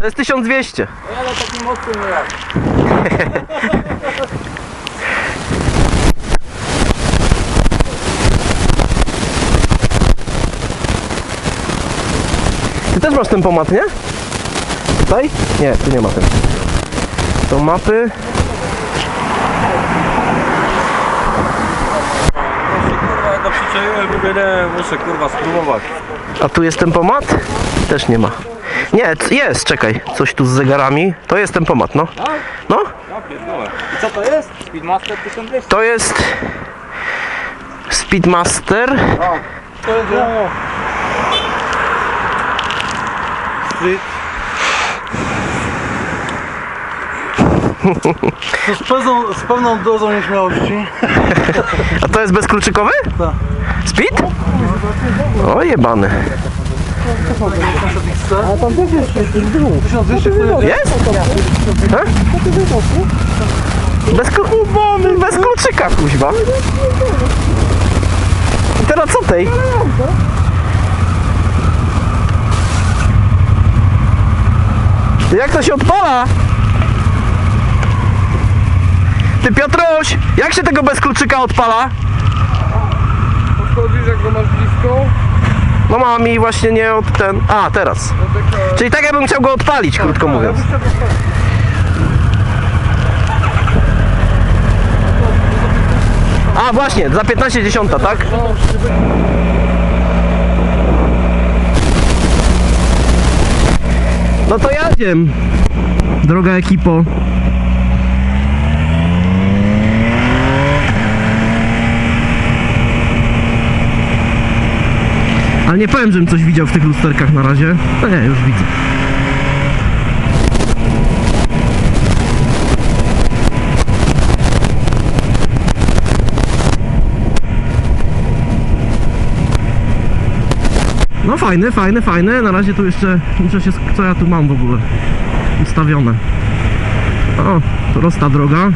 To jest 1200. Ale takim mocnym jak. Ty też masz tempomat, nie? Tutaj? Nie, tu nie ma ten. To mapy. Kurwa, jak go przyczaiłem, mówię, nie, muszę kurwa spróbować. A tu jest tempomat? Też nie ma. Nie, c- jest, czekaj. Coś tu z zegarami. To jest tempomat, no. No, Ja pierdolę. I co to jest? Speedmaster 1200? to jest Speedmaster. To jest Street. To z, pewną, z pewną dozą nieśmiałości. A to jest bezkluczykowy? Tak. Speed? O jebany. A tam też jest 1200 kg. Jest? Ha? Bez, klu... bez kluczyka, kuźwa. I teraz co tej? Jak to się odpala? Ty Piotruś, jak się tego bez kluczyka odpala? Podchodzisz jak go masz blisko, No mama mi właśnie nie od ten... A, teraz. Czyli tak jakbym chciał go odpalić, krótko mówiąc. A właśnie, za 15 dziesiąta, tak? No to jadziem. Droga ekipo. Ale nie powiem, żebym coś widział w tych lusterkach na razie. No nie, już widzę. No fajne, fajne, fajne. Na razie tu jeszcze muszę się... Co ja tu mam w ogóle? Ustawione. O, prosta droga.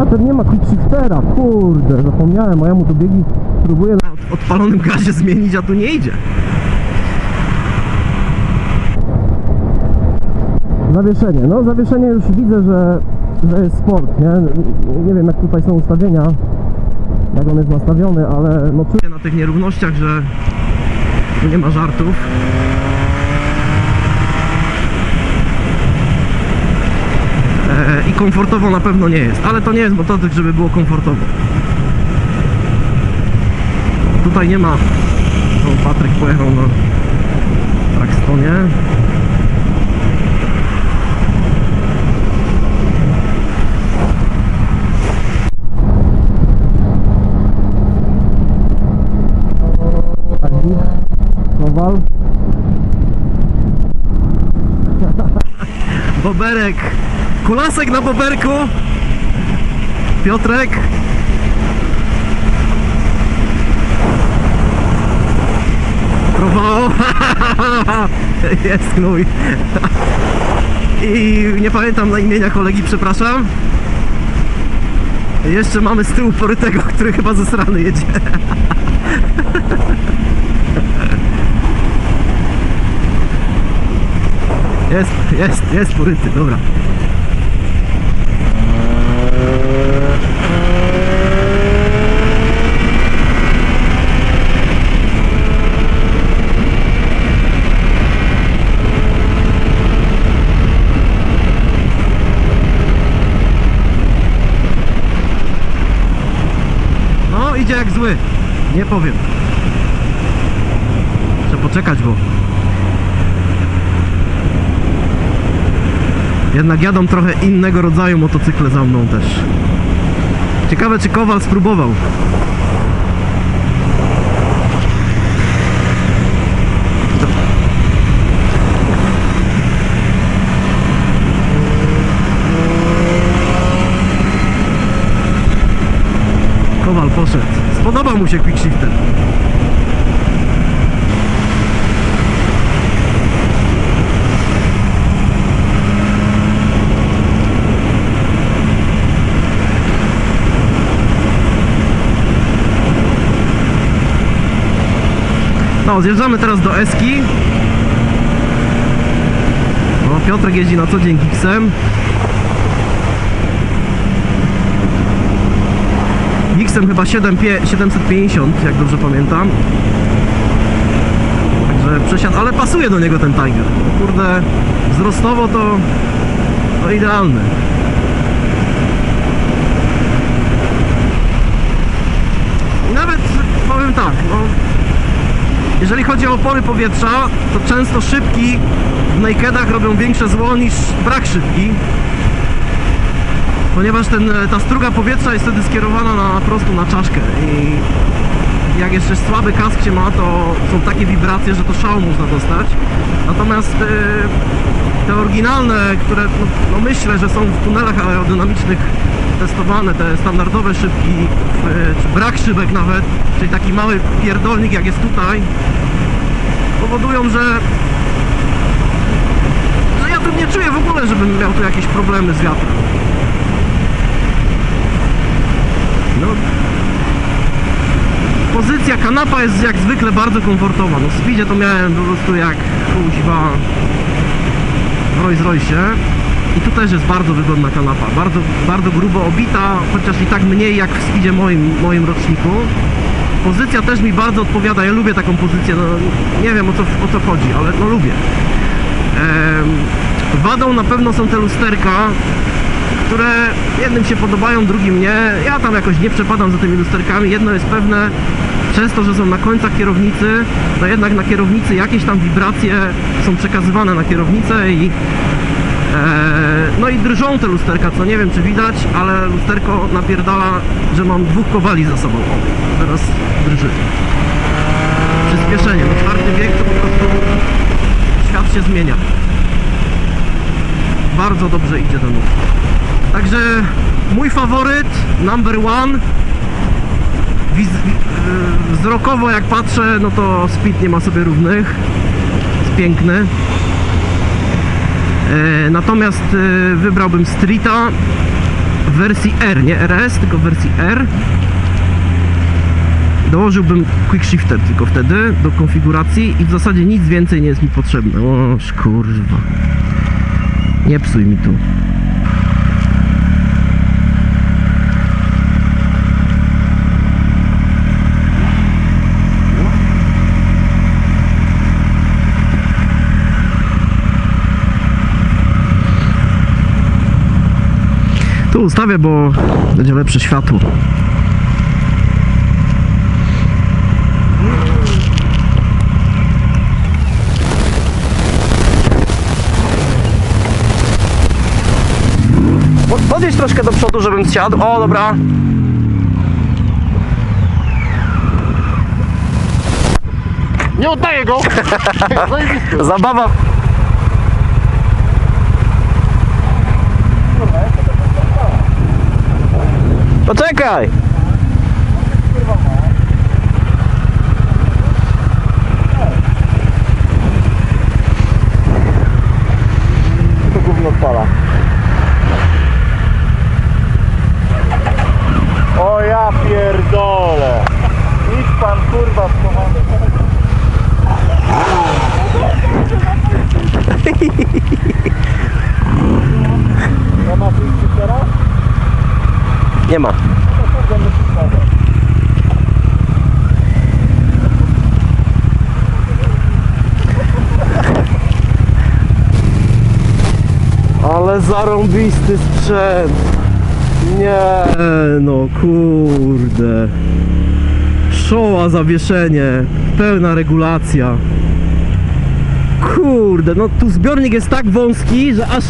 A, ten nie ma quick shiftera, kurde, zapomniałem, a ja mu tu biegi próbuję na od- odpalonym gazie zmienić, a tu nie idzie. Zawieszenie, no zawieszenie już widzę, że, że jest sport, nie? Nie wiem jak tutaj są ustawienia, jak on jest nastawiony, ale no czuję na tych nierównościach, że nie ma żartów. E, I komfortowo na pewno nie jest, ale to nie jest motocyk, żeby było komfortowo. Tutaj nie ma. O, Patryk pojechał na Traxtonie. Kowal. Boberek. Kulasek na boberku. Piotrek. Próbował. Jest gnój. I nie pamiętam na imienia kolegi, przepraszam. Jeszcze mamy z tyłu porytego, który chyba ze strony jedzie. Jest, jest, jest poryty, dobra. No, idzie jak zły. Nie powiem. Muszę poczekać, bo Jednak jadą trochę innego rodzaju motocykle za mną też. Ciekawe czy Kowal spróbował. Kowal poszedł. Spodobał mu się quick shifter. Zjeżdżamy teraz do Eski. O, Piotrek jeździ na co dzień Gixem. Gixem chyba 7, pie- 750, jak dobrze pamiętam. Także przesiadł, ale pasuje do niego ten Tiger. Kurde, wzrostowo to, to idealny. I nawet powiem tak, no, jeżeli chodzi o opory powietrza, to często szybki w nakedach robią większe zło niż brak szybki. Ponieważ ten, ta struga powietrza jest wtedy skierowana na prosto na czaszkę i jak jeszcze słaby kask się ma, to są takie wibracje, że to szału można dostać. Natomiast e, te oryginalne, które no, no myślę, że są w tunelach aerodynamicznych testowane, te standardowe szybki, w, czy brak szybek nawet, czyli taki mały pierdolnik jak jest tutaj, powodują, że ja tu nie czuję w ogóle, żebym miał tu jakieś problemy z wiatrem. No, pozycja kanapa jest jak zwykle bardzo komfortowa. No speedzie to miałem po prostu jak kuźwa w Rolls Royce. I tu też jest bardzo wygodna kanapa. Bardzo, bardzo grubo obita, chociaż i tak mniej jak w speedzie moim, moim roczniku. Pozycja też mi bardzo odpowiada. Ja lubię taką pozycję. No, nie wiem o co, o co chodzi, ale no lubię. Em, wadą na pewno są te lusterka, które jednym się podobają, drugim nie. Ja tam jakoś nie przepadam za tymi lusterkami. Jedno jest pewne, przez to, że są na końcach kierownicy, to jednak na kierownicy jakieś tam wibracje są przekazywane na kierownicę i no i drżą te lusterka, co nie wiem czy widać, ale lusterko napierdala, że mam dwóch kowali za sobą. O, teraz drży. Przyspieszenie, bo czwarty wiek to po prostu świat się zmienia. Bardzo dobrze idzie ten nóż. Także mój faworyt, number one. Wiz, yy, wzrokowo jak patrzę, no to speed nie ma sobie równych. Jest piękny. Yy, natomiast yy, wybrałbym Streeta w wersji R, nie RS, tylko w wersji R. Dołożyłbym quick shifter tylko wtedy do konfiguracji i w zasadzie nic więcej nie jest mi potrzebne. O kurwa. Nie psuj mi tu. Tu ustawię, bo będzie lepsze światło. Pod- Podjedź troszkę do przodu, żebym zsiadł. O, dobra. Nie oddaję go! Zabawa. Poczekaj! To gówno odpala. O ja pierdolę! Idź pan kurwa schowany. Nie ma tu teraz? Nie ma. Zarąbisty sprzęt. Nie, no kurde. Szoła zawieszenie, pełna regulacja. Kurde, no tu zbiornik jest tak wąski, że aż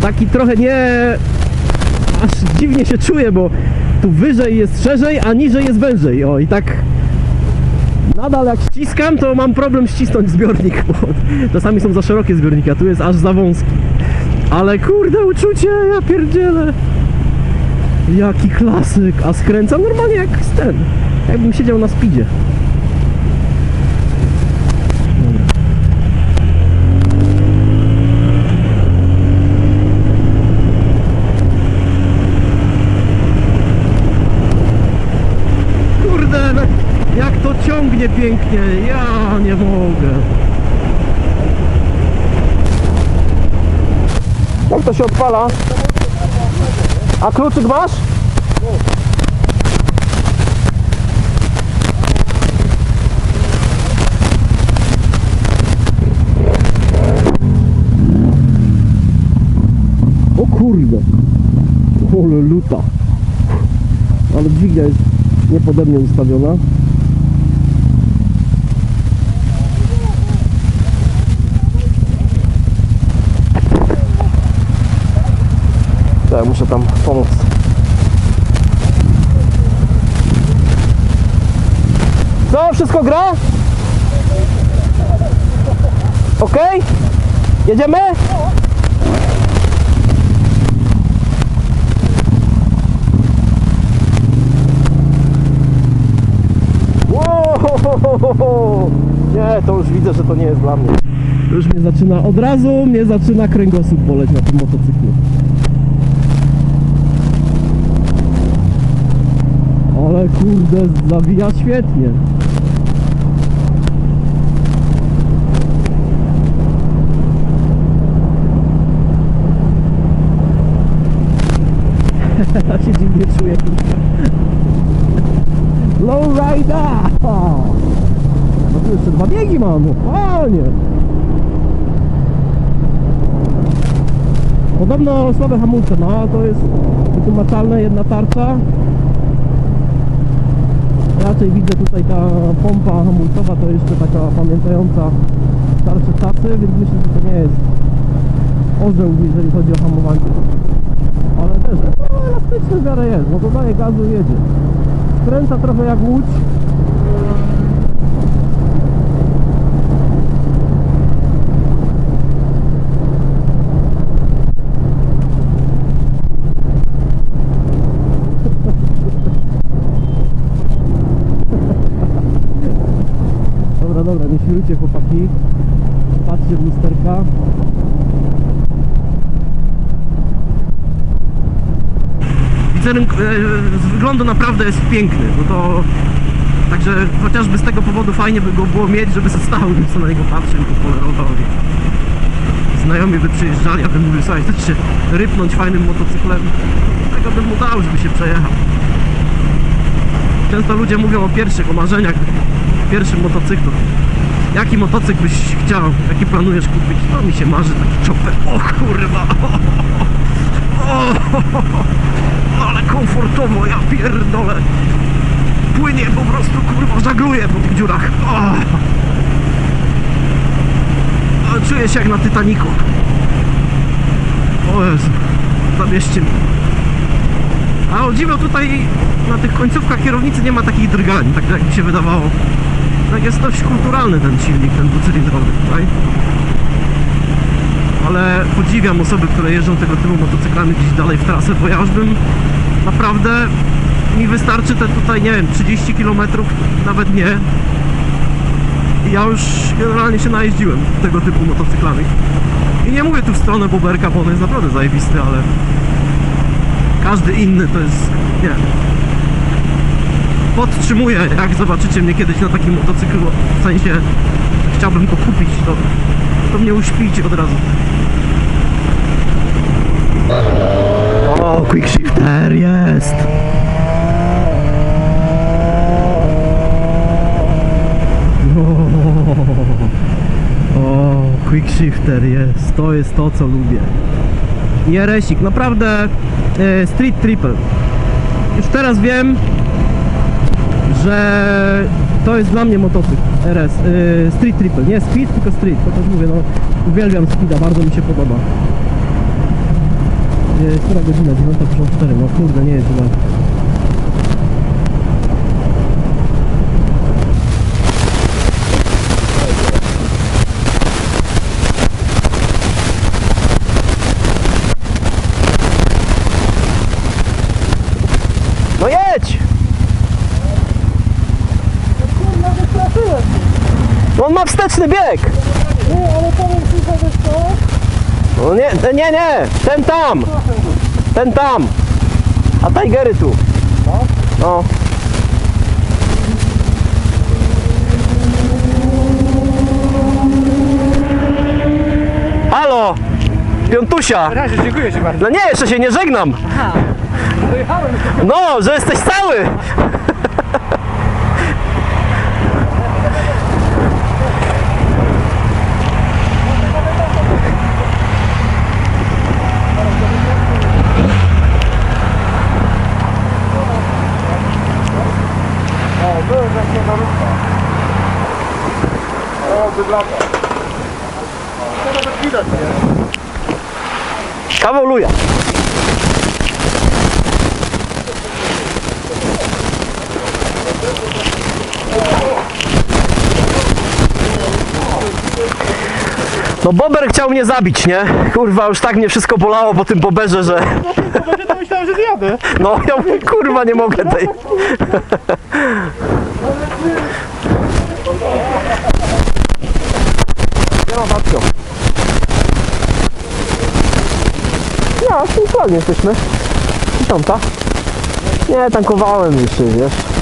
taki trochę nie aż dziwnie się czuję, bo tu wyżej jest szerzej, a niżej jest wężej. O i tak nadal jak ściskam, to mam problem ścisnąć zbiornik, bo czasami są za szerokie zbiorniki, a tu jest aż za wąski. Ale kurde, uczucie, ja pierdzielę. Jaki klasyk, a skręcam normalnie jak ten, jakbym siedział na speedzie. Kurde, no, Jak to ciągnie pięknie, ja nie mogę. Jak to się odpala? A kluczyk masz? O kurde. Ole luta. Ale dźwignia jest niepodobnie ustawiona. Muszę tam pomóc. Co? Wszystko gra? Ok? Jedziemy? Wow! Nie, to już widzę, że to nie jest dla mnie. Już mnie zaczyna, od razu mnie zaczyna kręgosłup boleć na tym motocyklu. Ale kurde, zawija świetnie. Ja się dziwnie czuję. Lowrider! No tu jeszcze dwa biegi mam, no fajnie. Podobno słabe hamulce ma, to jest wytłumaczalne, jedna tarcza. Raczej widzę tutaj ta pompa hamulcowa to jeszcze taka pamiętająca starsze czasy, więc myślę, że to nie jest orzeł, jeżeli chodzi o hamowanie. Ale też no, elastyczny w miarę jest, no to daje gazu jedzie. Skręca trochę jak łódź. Świrujcie chłopaki. Patrzcie w lusterka. Wizerunek z wyglądu naprawdę jest piękny, no to także chociażby z tego powodu fajnie by go było mieć, żeby se stał, bym sobie na niego patrzył i polerował. Znajomi by przyjeżdżali, a bym mówił, słuchaj, chcesz się rypnąć fajnym motocyklem, tego bym mu dał, żeby się przejechał. Często ludzie mówią o pierwszych, o marzeniach, pierwszym motocyklu. Jaki motocykl byś chciał? Jaki planujesz kupić? No mi się marzy taki chopper. O kurwa! O, ale komfortowo, ja pierdolę. Płynie po prostu, kurwa, żagluje po tych dziurach. O. Czuję się jak na Titaniku. O Jezu, zabierzcie mnie. A o dziwo tutaj na tych końcówkach kierownicy nie ma takich drgań, tak jak mi się wydawało. Tak jest dość kulturalny ten silnik, ten dwucylindrowy tutaj. Ale podziwiam osoby, które jeżdżą tego typu motocyklami gdzieś dalej w trasę, bo ja już bym naprawdę mi wystarczy te tutaj, nie wiem, 30 km, nawet nie. Ja już generalnie się najeździłem tego typu motocyklami. I nie mówię tu w stronę Boberka, bo on jest naprawdę zajebisty, ale każdy inny to jest, nie podtrzymuję, jak zobaczycie mnie kiedyś na takim motocyklu, w sensie chciałbym go kupić, to, to mnie uśpijcie od razu. O, quick shifter jest! O, o, quick shifter jest, to jest to co lubię. I RS-ik, naprawdę e, Street Triple. Już teraz wiem, że to jest dla mnie motocykl RS, yy, Street Triple, nie Speed, tylko Street, też mówię, no uwielbiam Speeda, bardzo mi się podoba. Yy, która godzina? 9.54, no kurde, nie jest źle. ma wsteczny bieg! Nie, ale powiem ci, że wiesz co? No nie, te- nie, nie! Ten tam! Ten tam! A Tigery tu! No. Halo! Piątusia! Razie, dziękuję Ci bardzo. No nie, jeszcze się nie żegnam! Dojechałem. No, że jesteś cały! No Bober chciał mnie zabić, nie? Kurwa, już tak mnie wszystko bolało po tym Boberze, że... To będzie to myślałem, że zjadę. No, ja mówię, kurwa, nie mogę tej... Nie ma babcio. Ja, punktualnie jesteśmy. I tamta? Nie, tankowałem już, wiesz.